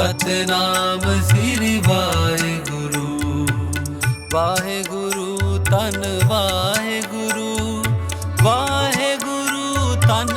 ਸਤਨਾਮ ਸ੍ਰੀ ਵਾਹਿਗੁਰੂ। ਵਾਹਿਗੁਰੂ ਧੰਨ ਵਾਹਿਗੁਰੂ। ਵਾਹਿਗੁਰੂ ਤਨ